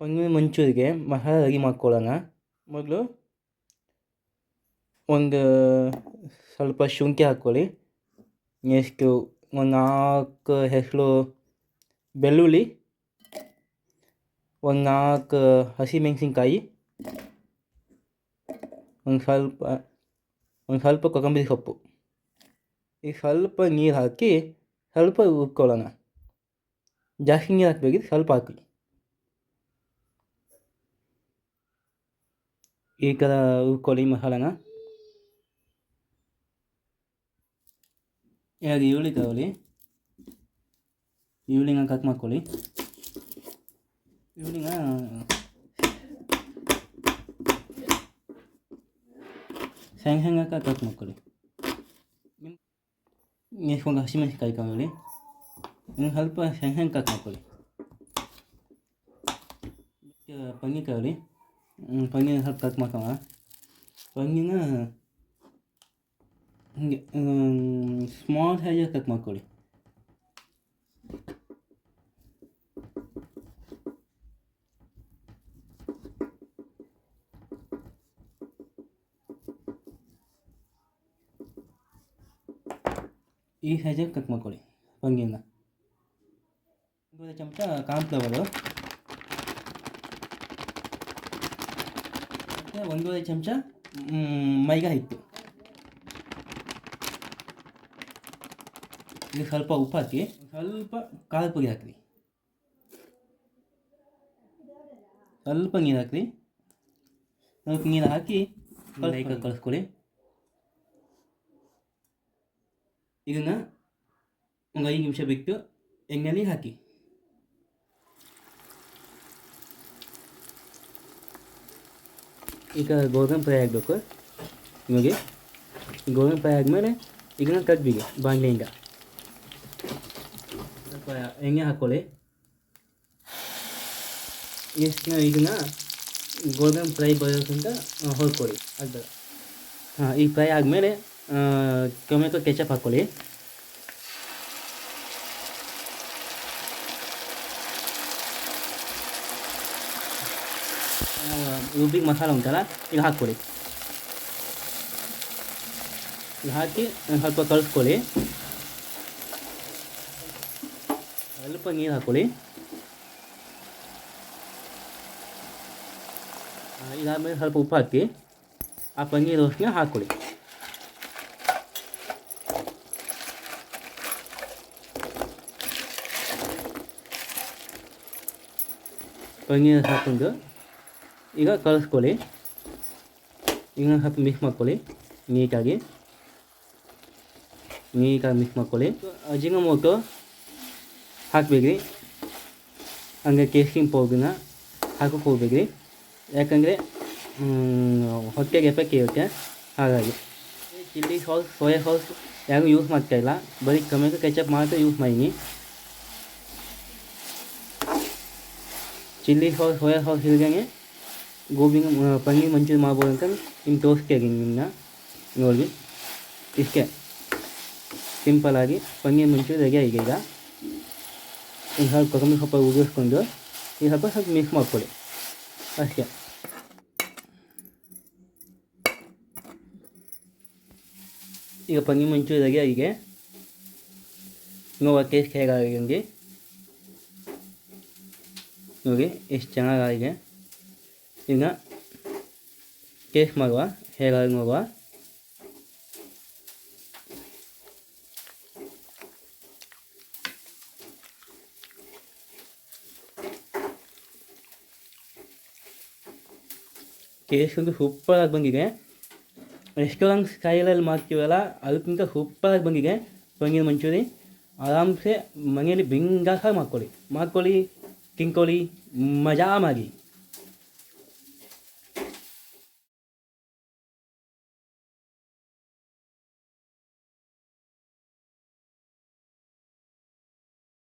Paneer ಮಂಚೂರಿಗೆ masala ready ಮಾಡ್ಕೊಳ್ಳೋಣ ಮೊದಲು ಒಂದು ಸ್ವಲ್ಪ ಶುಂಠಿ ಹಾಕ್ಕೊಳ್ಳಿ. ನೆಕ್ಸ್ಟು ಒಂದು ನಾಲ್ಕು ಹೆಸರು ಬೆಳ್ಳುಳ್ಳಿ, ಒಂದು ನಾಲ್ಕು ಹಸಿಮೆಣಸಿನ್ಕಾಯಿ ಒಂದು ಸ್ವಲ್ಪ ಒಂದು ಸ್ವಲ್ಪ ಕೊತ್ತಂಬರಿ ಸೊಪ್ಪು. ಈಗ ಸ್ವಲ್ಪ ನೀರು ಹಾಕಿ ಸ್ವಲ್ಪ ಹುರ್ಕೊಳ್ಳೋಣ. ಜಾಸ್ತಿ ನೀರು ಹಾಕಬೇಕಿದ್ರೆ ಸ್ವಲ್ಪ ಹಾಕಿ. ಈ ಕದ ಹುರ್ಕೊಳ್ಳಿ ಮಸಾಲಾನ ಎರಡು ಈರುಳ್ಳಿ ತಗೊಳ್ಳಿ ಈರುಳ್ಳಿನ ಕಟ್ ಮಾಡ್ಕೊಳ್ಳಿ ಈರುಳ್ಳಿನ ಸಣ್ಣ ಸಣ್ಣಕ್ಕೆ ಕಟ್ ಮಾಡ್ಕೊಳ್ಳಿ ನೆಕ್ಸ್ಟ್ ಒಂದು ಹಸಿಮೆಣಸಿನ್ಕಾಯಿ ತಗೊಳ್ಳಿ ಸ್ವಲ್ಪ ಸಣ್ಣ ಸಣ್ಣ ಕಟ್ ಮಾಡ್ಕೊಳ್ಳಿ ಪನ್ನೀರ್ ತಗೊಳ್ಳಿ ಪನ್ನೀರ್ ಸ್ವಲ್ಪ ಕಟ್ ಮಾಡ್ಕೊಳ್ಳೋಣ ಪನ್ನೀರ್ನ ಹೀಗೆ ಸ್ಮಾಲ್ ಸೈಜಲ್ಲಿ ಕಟ್ ಮಾಡ್ಕೊಳ್ಳಿ ಈ ಸೈಜಲ್ಲಿ ಕಟ್ ಮಾಡ್ಕೊಳ್ಳಿ ಪನ್ನೀರ್ನ ಒಂದೂವರೆ ಚಮಚ ಕಾರ್ನ್ಫ್ಲವರು ಮತ್ತು ಒಂದೂವರೆ ಚಮಚ ಮೈದಾ ಹಿಟ್ಟು. ಇದು ಸ್ವಲ್ಪ ಉಪ್ಪು ಹಾಕಿ ಸ್ವಲ್ಪ ಖಾರ ಪುಡಿ ಹಾಕಿರಿ. ಸ್ವಲ್ಪ ನೀರು ಹಾಕಿರಿ. ಸ್ವಲ್ಪ ನೀರು ಹಾಕಿ ಲೈಕ ಕಳಿಸ್ಕೊಳ್ಳಿ ಇದನ್ನು ಒಂದು ಐದು ನಿಮಿಷ ಬಿಟ್ಟು ಎಣ್ಣೆಲಿ ಹಾಕಿ. ಈಗ ಗೋಧುಮ ಫ್ರೈ ಆಗಬೇಕು. ನಿಮಗೆ ಗೋಧುಮ ಫ್ರೈ ಆದಮೇಲೆ ಈಗ ನಾನು ಕಡ್ಬಿಗೆ, ಬಾಣಲೆಯಿಂದ. ಸ್ವಲ್ಪ ಎಣ್ಣೆ ಹಾಕ್ಕೊಳ್ಳಿ ಎಷ್ಟು ಇದನ್ನು ಗೋಧುಮ ಫ್ರೈ ಬರೋಕ್ಕಿಂತ ಹೊರ್ಕೊಳ್ಳಿ ಅದು ಹಾಂ, ಈಗ ಫ್ರೈ ಆದಮೇಲೆ ಟೊಮೆಟೊ ಕೆಚಪ್ ಹಾಕ್ಕೊಳ್ಳಿ ರುಬ್ಬಿಗೆ ಮಸಾಲ ಉಂಟಲ್ಲ ಈಗ ಹಾಕ್ಕೊಳ್ಳಿ ಈಗ ಹಾಕಿ ಸ್ವಲ್ಪ ಕಳಿಸ್ಕೊಳ್ಳಿ ಸ್ವಲ್ಪ ನೀರು ಹಾಕ್ಕೊಳ್ಳಿ ಇದಾದಮೇಲೆ ಸ್ವಲ್ಪ ಉಪ್ಪು ಹಾಕಿ ಆ ಪನ್ನೀರ್ ರೋಸ್ಟ್ನ ಹಾಕ್ಕೊಳ್ಳಿ ಪನ್ನೀರ್ ಹಾಕ್ಕೊಂಡು ಈಗ ಕಳಿಸ್ಕೊಳ್ಳಿ ಈಗ ಸ್ವಲ್ಪ ಮಿಕ್ಸ್ ಮಾಡ್ಕೊಳ್ಳಿ ನೀಟಾಗಿ ನೀಟಾಗಿ ಮಿಕ್ಸ್ ಮಾಡ್ಕೊಳ್ಳಿ ಅಜಿನಮೋಟೊ ಹಾಕಬೇಕ್ರಿ ಹಂಗೆ ಕೇಸರಿ ಪೌಡ್ರನ್ನ ಹಾಕೋಕೆ ಹೋಗ್ಬೇಕ್ರಿ ಯಾಕಂದರೆ ಹೊಟ್ಟೆಗೆ ಎಫೆಕ್ಟ್ ಇರುತ್ತೆ ಹಾಗಾಗಿ ಚಿಲ್ಲಿ ಸಾಸ್ ಸೋಯಾ ಸಾಸ್ ಯಾರು ಯೂಸ್ ಮಾಡ್ತಾಯಿಲ್ಲ ಬರೀ ಟೊಮೆಟೊ ಕೆಚಪ್ ಮಾತ್ರ ಯೂಸ್ ಮಾಡೀನಿ ಚಿಲ್ಲಿ ಸಾಸ್ ಸೋಯಾ ಸಾಸ್ ಇಲ್ದಂಗೆ ಗೋಬಿನ ಪನ್ನೀರ್ ಮಂಚೂರಿ ಮಾಡ್ಬೋದು ಅಂತ ನಿಮ್ಗೆ ತೋರಿಸ್ತಾ ಇದ್ದೀನಿ ನಿಮ್ಮನ್ನ ನೋಡಿ ಇಷ್ಟೇ. ಸಿಂಪಲಾಗಿ ಪನ್ನೀರ್ ಮಂಚೂರಿ ರೆಡಿ ಆಗಿದೆ ಈಗ. ಒಂದು ಸ್ವಲ್ಪ ಕೊತ್ತಂಬರಿ ಸ್ವಲ್ಪ ಉಗಿಸ್ಕೊಂಡು ಈ ಸ್ವಲ್ಪ ಸ್ವಲ್ಪ ಮಿಕ್ಸ್ ಮಾಡ್ಕೊಳ್ಳಿ. ಅಷ್ಟೇ. ಈಗ ಪನ್ನೀರ್ ಮಂಚೂರಿ ರೆಡಿ ಆಗಿದೆ ನೋಡುವ ಟೇಸ್ಟ್ ಹೇಗಾಗಿದೆ ನೋಡಿ, ಎಷ್ಟು ಚೆನ್ನಾಗಾಗಿದೆ ಈಗ ಟೇಸ್ಟ್ ಮಾಡುವ ಹೇಗಾಗಿ ನೋಡುವ ಟೇಸ್ಟ್ ಅಂತೂ ಸೂಪರಾಗಿ ಬಂದಿದೆ ರೆಸ್ಟೋರೆಂಟ್ ಸ್ಟೈಲಲ್ಲಿ ಮಾಡ್ತೀವಲ್ಲ ಅದಕ್ಕಿಂತ ಸೂಪರಾಗಿ ಬಂದಿದೆ ಪನ್ನೀರ್ ಮಂಚೂರಿ ಆರಾಮ್ಸೆ ಮನೆಯಲ್ಲಿ ಬಿಂದಾಸಾಗಿ ಮಾಡ್ಕೊಳ್ಳಿ ಮಾಡ್ಕೊಳ್ಳಿ ತಿನ್ಕೊಳ್ಳಿ ಮಜಾ ಮಾಡಿ